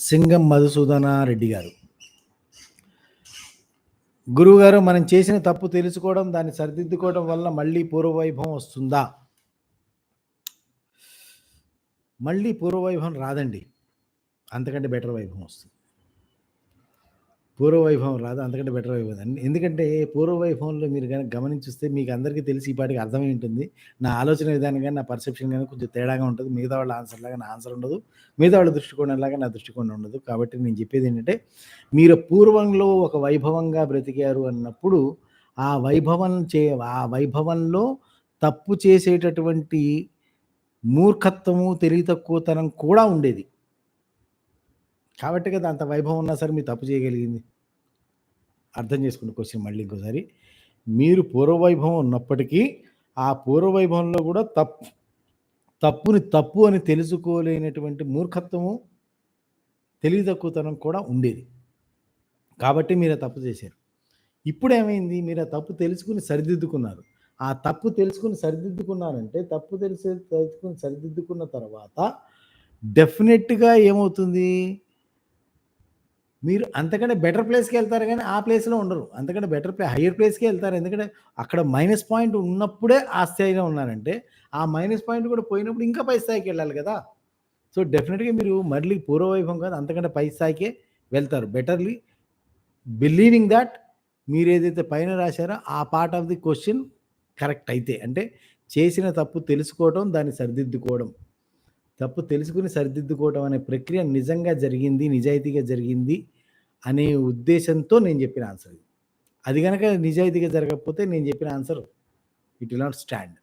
సింగం మధుసూదన రెడ్డి గారు. గురువుగారు మనం చేసిన తప్పు తెలుసుకోవడం దాన్ని సరిదిద్దుకోవడం వల్ల మళ్ళీ పూర్వవైభవం వస్తుందా? మళ్ళీ పూర్వవైభవం రాదండి. అంతకంటే బెటర్ వైభవం వస్తుంది. పూర్వవైభవం రాదు అంతకంటే బెటర్ వైభవం ఎందుకంటే పూర్వవైభవంలో మీరు కనుక గమనించిస్తే మీకు అందరికీ తెలిసి ఈ పాటికి అర్థమై ఉంటుంది నా ఆలోచన విధానం కానీ నా పర్సెప్షన్ కానీ కొంచెం తేడాగా ఉంటుంది. మిగతా వాళ్ళ ఆన్సర్ లాగా నా ఆన్సర్ ఉండదు. మిగతా వాళ్ళ దృష్టికోణం లాగా నా దృష్టికోణం ఉండదు. కాబట్టి నేను చెప్పేది ఏంటంటే మీరు పూర్వంలో ఒక వైభవంగా బ్రతికారు అన్నప్పుడు ఆ వైభవం చే ఆ వైభవంలో తప్పు చేసేటటువంటి మూర్ఖత్వము తెలివి తక్కువతనం కూడా ఉండేది. కాబట్టి కదా అంత వైభవం ఉన్నా సరే మీరు తప్పు చేయగలిగింది. అర్థం చేసుకున్న క్వశ్చన్ మళ్ళీ ఇంకోసారి. మీరు పూర్వవైభవం ఉన్నప్పటికీ ఆ పూర్వవైభవంలో కూడా తప్పు తప్పుని తప్పు అని తెలుసుకోలేనటువంటి మూర్ఖత్వము తెలివి తక్కువతనం కూడా ఉండేది. కాబట్టి మీరు ఆ తప్పు చేశారు. ఇప్పుడు ఏమైంది మీరు ఆ తప్పు తెలుసుకుని సరిదిద్దుకున్నారు. ఆ తప్పు తెలుసుకుని సరిదిద్దుకున్నారంటే తప్పు తెలిసి తెలుసుకుని సరిదిద్దుకున్న తర్వాత డెఫినెట్గా ఏమవుతుంది? మీరు అంతకంటే బెటర్ ప్లేస్కి వెళ్తారు కానీ ఆ ప్లేస్లో ఉండరు. అంతకంటే బెటర్ ప్లే హయ్యర్ ప్లేస్కి వెళ్తారు. ఎందుకంటే అక్కడ మైనస్ పాయింట్ ఉన్నప్పుడే ఆ స్థాయిలో ఉన్నారంటే ఆ మైనస్ పాయింట్ కూడా పోయినప్పుడు ఇంకా పై స్థాయికి వెళ్ళాలి కదా. సో డెఫినెట్గా మీరు మళ్ళీ పూర్వవైభవం కాదు అంతకంటే పై స్థాయికే వెళ్తారు. బెటర్లీ బిలీవింగ్ దట్ మీరు ఏదైతే పైన రాశారో ఆ part of the question correct అయితే. అంటే చేసిన తప్పు తెలుసుకోవడం దాన్ని సరిదిద్దుకోవడం. తప్పు తెలుసుకుని సరిదిద్దుకోవడం అనే ప్రక్రియ నిజంగా జరిగింది నిజాయితీగా జరిగింది అనే ఉద్దేశంతో నేను చెప్పిన ఆన్సర్ ఇది. అది కనుక నిజాయితీగా జరగకపోతే నేను చెప్పిన answer it will not stand.